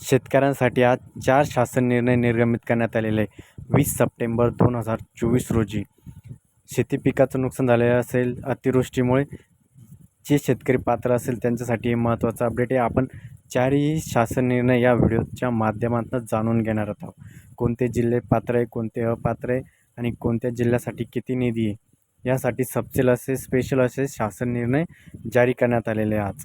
शेतकऱ्यांसाठी आज चार शासन निर्णय निर्गमित करण्यात आलेले आहे वीस सप्टेंबर दोन हजार चोवीस रोजी. शेती पिकाचं नुकसान झालेलं असेल अतिवृष्टीमुळे जे शेतकरी पात्र असेल त्यांच्यासाठी हे महत्त्वाचं अपडेट आहे. आपण चारही शासन निर्णय या व्हिडिओच्या माध्यमातून जाणून घेणार आहोत. कोणते जिल्हे पात्र आहे कोणते अपात्र आहे आणि कोणत्या जिल्ह्यासाठी किती निधी आहे? यासाठी सबसेल असे स्पेशल असे शासन निर्णय जारी करण्यात आलेले आहे आज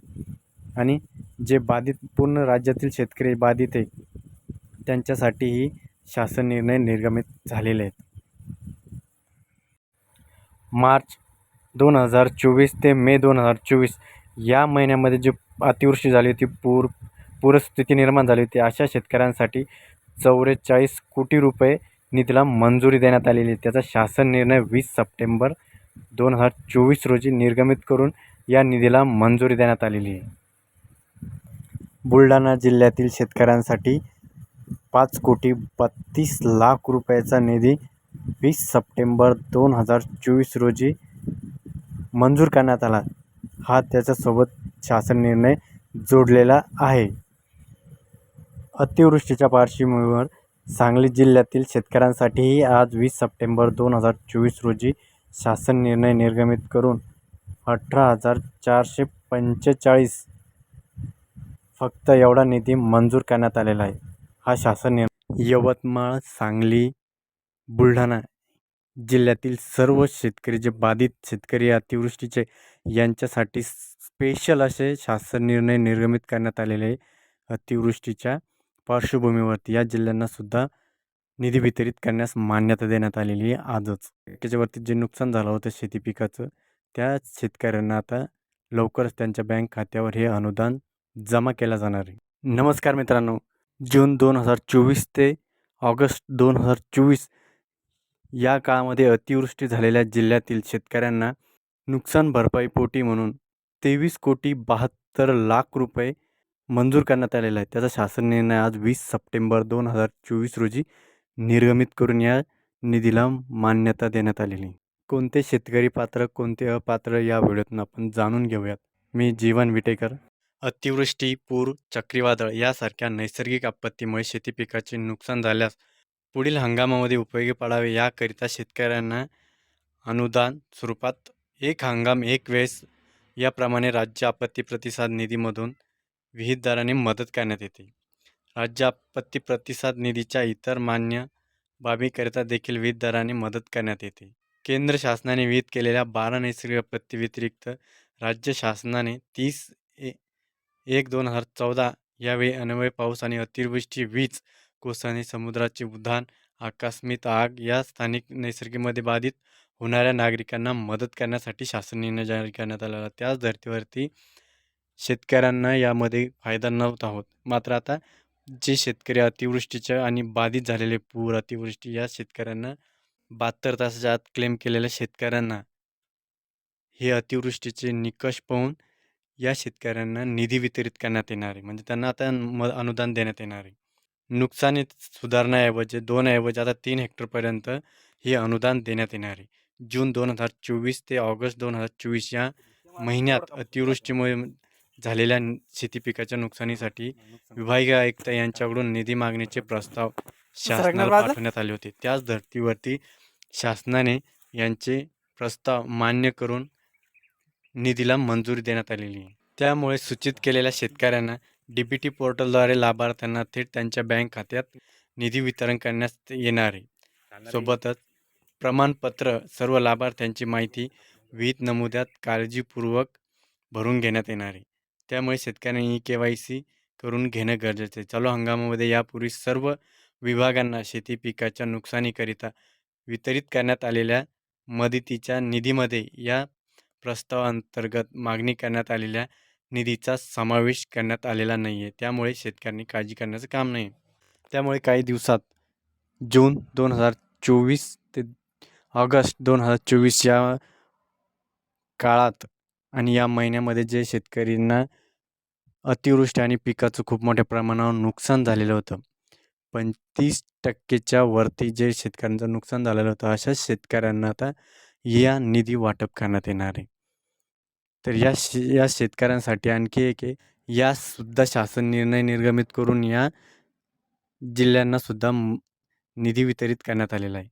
आणि जे बाधित पूर्ण राज्यातील शेतकरी बाधित आहे त्यांच्यासाठीही शासन निर्णय निर्गमित झालेले आहेत. मार्च दोन हजार चोवीस ते मे दोन हजार चोवीस या महिन्यामध्ये जी अतिवृष्टी झाली होती पूर पूरस्थिती निर्माण झाली होती अशा शेतकऱ्यांसाठी चौवेचाळीस कोटी रुपये निधीला मंजुरी देण्यात आलेली आहे. त्याचा शासन निर्णय वीस सप्टेंबर दोन हजार चोवीस रोजी निर्गमित करून या निधीला मंजुरी देण्यात आलेली आहे. बुलढाणा जिल्ह्यातील शेतकऱ्यांसाठी पाच कोटी बत्तीस लाख रुपयाचा निधी वीस सप्टेंबर दोन हजार चोवीस रोजी मंजूर करण्यात आला. हा त्याच्यासोबत शासन निर्णय जोडलेला आहे. अतिवृष्टीच्या पार्श्वभूमीवर सांगली जिल्ह्यातील शेतकऱ्यांसाठीही आज वीस सप्टेंबर दोन हजार चोवीस रोजी शासन निर्णय निर्गमित करून अठरा हजार चारशे पंचेचाळीस फक्त एवढा निधी मंजूर करण्यात आलेला आहे. हा शासन निर्णय यवतमाळ सांगली बुलढाणा जिल्ह्यातील सर्व शेतकरी जे बाधित शेतकरी अतिवृष्टीचे यांच्यासाठी स्पेशल असे शासन निर्णय निर्गमित करण्यात आलेले आहे. अतिवृष्टीच्या पार्श्वभूमीवरती या जिल्ह्यांनासुद्धा निधी वितरित करण्यास मान्यता देण्यात आलेली आहे आजच. त्याच्यावरती जे नुकसान झालं होतं शेती पिकाचं त्या शेतकऱ्यांना आता लवकरच त्यांच्या बँक खात्यावर हे अनुदान जमा केला जाणार आहे. नमस्कार मित्रांनो. जून दोन हजार चोवीस ते ऑगस्ट दोन हजार चोवीस या काळामध्ये अतिवृष्टी झालेल्या जिल्ह्यातील शेतकऱ्यांना नुकसान भरपाईपोटी म्हणून तेवीस कोटी बहात्तर लाख रुपये मंजूर करण्यात आलेला आहे. त्याचा शासन निर्णय आज वीस सप्टेंबर दोन हजार चोवीस रोजी निर्गमित करून या निधीला मान्यता देण्यात आलेली कोणते शेतकरी पात्र कोणते अपात्र या व्हिडिओतून आपण जाणून घेऊयात. मी जीवन विटेकर. अतिवृष्टी पूर चक्रीवादळ यासारख्या नैसर्गिक आपत्तीमुळे शेती पिकाचे नुकसान झाल्यास पुढील हंगामामध्ये उपयोगी पडावे याकरिता शेतकऱ्यांना अनुदान स्वरूपात एक हंगाम एक वेळेस याप्रमाणे राज्य आपत्ती प्रतिसाद निधीमधून विहित दराने मदत करण्यात येते. राज्य आपत्ती प्रतिसाद निधीच्या इतर मान्य बाबीकरिता देखील विहितदाराने मदत करण्यात येते. केंद्र शासनाने विहित केलेल्या बारा नैसर्गिक आपत्ती व्यतिरिक्त राज्य शासनाने तीस एक दोन हजार चौदा यावेळी अनवय पाऊस आणि अतिवृष्टी वीज कोसळणे समुद्राचे उधाण आकस्मित आग या स्थानिक नैसर्गिकमध्ये बाधित होणाऱ्या नागरिकांना मदत करण्यासाठी शासन निर्णय जारी करण्यात आलेला त्याच धर्तीवरती शेतकऱ्यांना यामध्ये फायदा नव्हता होत. मात्र आता जे शेतकरी अतिवृष्टीच्या आणि बाधित झालेले पूर अतिवृष्टी या शेतकऱ्यांना बहात्तर तासाच्या आत क्लेम केलेल्या शेतकऱ्यांना हे अतिवृष्टीचे निकष पाहून या शेतकऱ्यांना निधी वितरित करण्यात येणार आहे म्हणजे त्यांना आता म अनुदान देण्यात येणार. आहे नुकसानीत सुधारण्याऐवजी दोन ऐवजी आता तीन हेक्टरपर्यंत हे अनुदान देण्यात येणार. आहे जून दोन हजार चोवीस ते ऑगस्ट दोन हजार चोवीस या महिन्यात अतिवृष्टीमुळे झालेल्या शेती पिकाच्या नुकसानीसाठी विभागीय आयुक्त यांच्याकडून निधी मागणीचे प्रस्ताव शासनाला पाठवण्यात आले होते. त्याच धर्तीवरती शासनाने यांचे प्रस्ताव मान्य करून निधीला मंजुरी देण्यात आलेली आहे. त्यामुळे सूचित केलेल्या शेतकऱ्यांना डी बी टी पोर्टलद्वारे लाभार्थ्यांना थेट त्यांच्या बँक खात्यात निधी वितरण करण्यात येणार आहे. सोबतच प्रमाणपत्र सर्व लाभार्थ्यांची माहिती विहित नमुद्यात काळजीपूर्वक भरून घेण्यात येणार आहे. त्यामुळे शेतकऱ्यांनी ई के वाय सी करून घेणं गरजेचं आहे. चालू हंगामामध्ये यापूर्वी सर्व विभागांना शेती पिकाच्या नुकसानीकरिता वितरित करण्यात आलेल्या मदतीच्या निधीमध्ये या प्रस्तावाअंतर्गत मागणी करण्यात आलेल्या निधीचा समावेश करण्यात आलेला नाही आहे त्यामुळे शेतकऱ्यांनी काळजी करण्याचं काम नाही त्यामुळे काही दिवसात जून दोन हजार चोवीस ते ऑगस्ट दोन हजार चोवीस या काळात आणि या महिन्यामध्ये जे शेतकऱ्यांना अतिवृष्टी आणि पिकाचं खूप मोठ्या प्रमाणावर नुकसान झालेलं होतं. पंचवीस टक्केच्या वरती जे शेतकऱ्यांचं नुकसान झालेलं होतं अशा शेतकऱ्यांना आता या निधी वाटप करण्यात येणार आहे. तर या शे या शेतकऱ्यांसाठी आणखी एक आहे. यासुद्धा शासन निर्णय निर्गमित करून या जिल्ह्यांनासुद्धा निधी वितरित करण्यात आलेला आहे.